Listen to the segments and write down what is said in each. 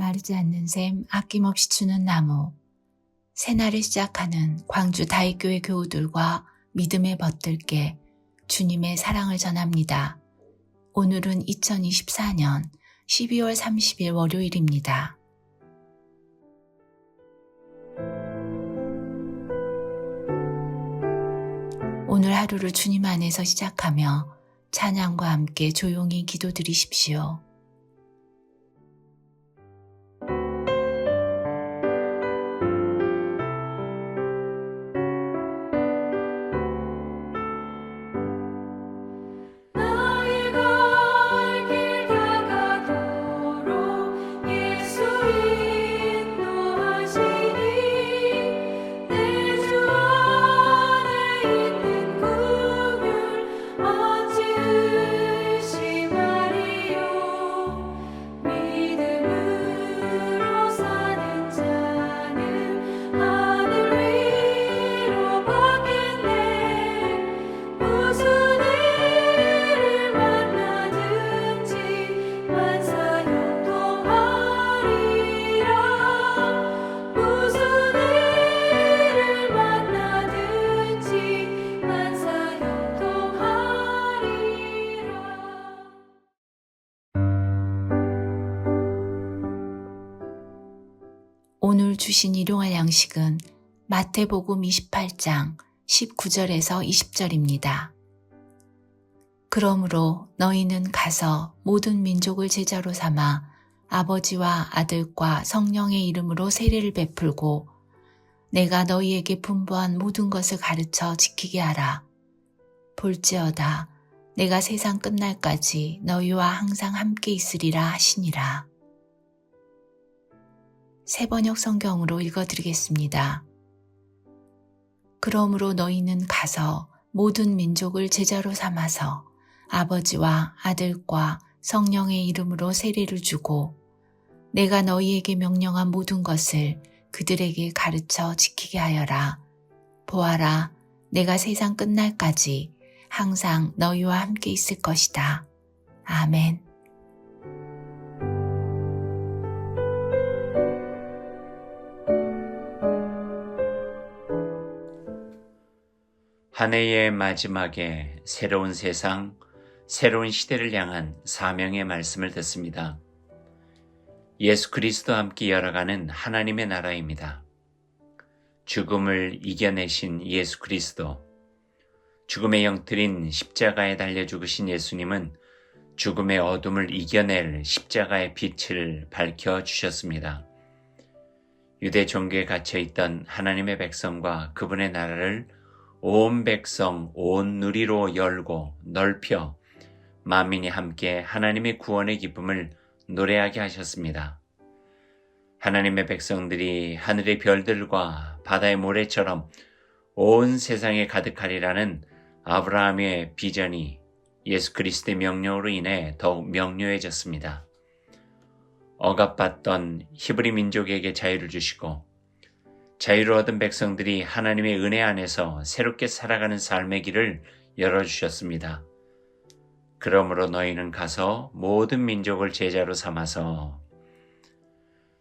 마르지 않는 샘 아낌없이 주는 나무, 새날을 시작하는 광주 다익교회 교우들과 믿음의 벗들께 주님의 사랑을 전합니다. 오늘은 2024년 12월 30일 월요일입니다. 오늘 하루를 주님 안에서 시작하며 찬양과 함께 조용히 기도드리십시오. 오늘 주신 일용할 양식은 마태복음 28장 19절에서 20절입니다. 그러므로 너희는 가서 모든 민족을 제자로 삼아 아버지와 아들과 성령의 이름으로 세례를 베풀고 내가 너희에게 분부한 모든 것을 가르쳐 지키게 하라. 볼지어다 내가 세상 끝날까지 너희와 항상 함께 있으리라 하시니라. 세 번역 성경으로 읽어드리겠습니다. 그러므로 너희는 가서 모든 민족을 제자로 삼아서 아버지와 아들과 성령의 이름으로 세례를 주고 내가 너희에게 명령한 모든 것을 그들에게 가르쳐 지키게 하여라. 보아라, 내가 세상 끝날까지 항상 너희와 함께 있을 것이다. 아멘. 한 해의 마지막에 새로운 세상, 새로운 시대를 향한 사명의 말씀을 듣습니다. 예수 그리스도와 함께 열어가는 하나님의 나라입니다. 죽음을 이겨내신 예수 그리스도, 죽음의 영틀인 십자가에 달려 죽으신 예수님은 죽음의 어둠을 이겨낼 십자가의 빛을 밝혀 주셨습니다. 유대 종교에 갇혀 있던 하나님의 백성과 그분의 나라를 온 백성 온 누리로 열고 넓혀 만민이 함께 하나님의 구원의 기쁨을 노래하게 하셨습니다. 하나님의 백성들이 하늘의 별들과 바다의 모래처럼 온 세상에 가득하리라는 아브라함의 비전이 예수 그리스도의 명령으로 인해 더욱 명료해졌습니다. 억압받던 히브리 민족에게 자유를 주시고 얻은 백성들이 하나님의 은혜 안에서 새롭게 살아가는 삶의 길을 열어주셨습니다. 그러므로 너희는 가서 모든 민족을 제자로 삼아서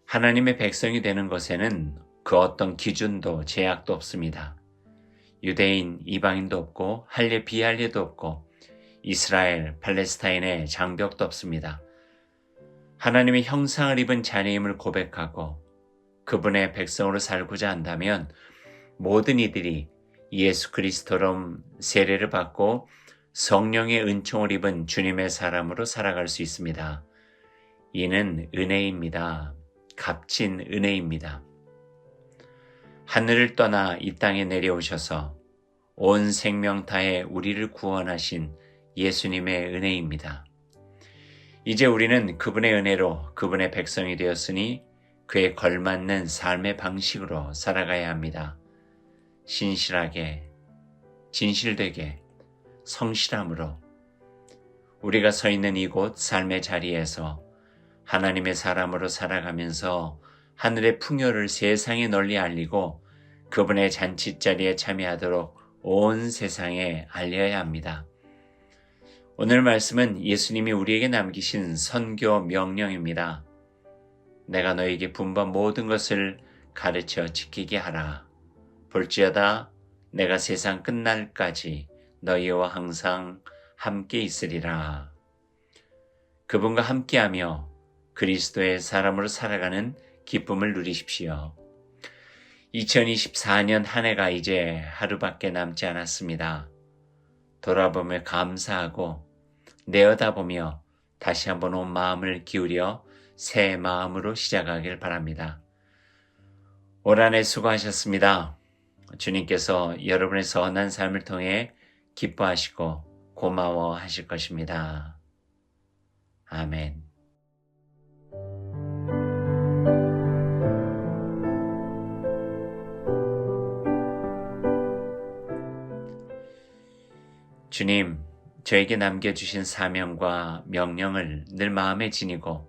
하나님의 백성이 되는 것에는 그 어떤 기준도 제약도 없습니다. 유대인, 이방인도 없고 할례 비할례도 없고 이스라엘, 팔레스타인의 장벽도 없습니다. 하나님의 형상을 입은 자녀임을 고백하고 그분의 백성으로 살고자 한다면 모든 이들이 예수 그리스도로 세례를 받고 성령의 은총을 입은 주님의 사람으로 살아갈 수 있습니다. 이는 은혜입니다. 값진 은혜입니다. 하늘을 떠나 이 땅에 내려오셔서 온 생명타에 우리를 구원하신 예수님의 은혜입니다. 이제 우리는 그분의 은혜로 그분의 백성이 되었으니 그에 걸맞는 삶의 방식으로 살아가야 합니다. 신실하게, 진실되게, 성실함으로 우리가 서 있는 이곳 삶의 자리에서 하나님의 사람으로 살아가면서 하늘의 풍요를 세상에 널리 알리고 그분의 잔치자리에 참여하도록 온 세상에 알려야 합니다. 오늘 말씀은 예수님이 우리에게 남기신 선교 명령입니다. 내가 너에게 분반 모든 것을 가르쳐 지키게 하라. 볼지어다 내가 세상 끝날까지 너희와 항상 함께 있으리라. 그분과 함께하며 그리스도의 사람으로 살아가는 기쁨을 누리십시오. 2024년 한 해가 이제 하루밖에 남지 않았습니다. 돌아보며 감사하고 내어다보며 다시 한번 온 마음을 기울여 새 마음으로 시작하길 바랍니다. 올 한해 수고하셨습니다. 주님께서 여러분의 선한 삶을 통해 기뻐하시고 고마워하실 것입니다. 아멘. 주님, 저에게 남겨주신 사명과 명령을 늘 마음에 지니고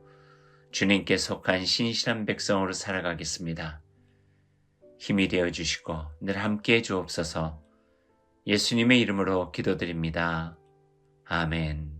주님께 속한 신실한 백성으로 살아가겠습니다. 힘이 되어 주시고 늘 함께 해 주옵소서 예수님의 이름으로 기도드립니다. 아멘.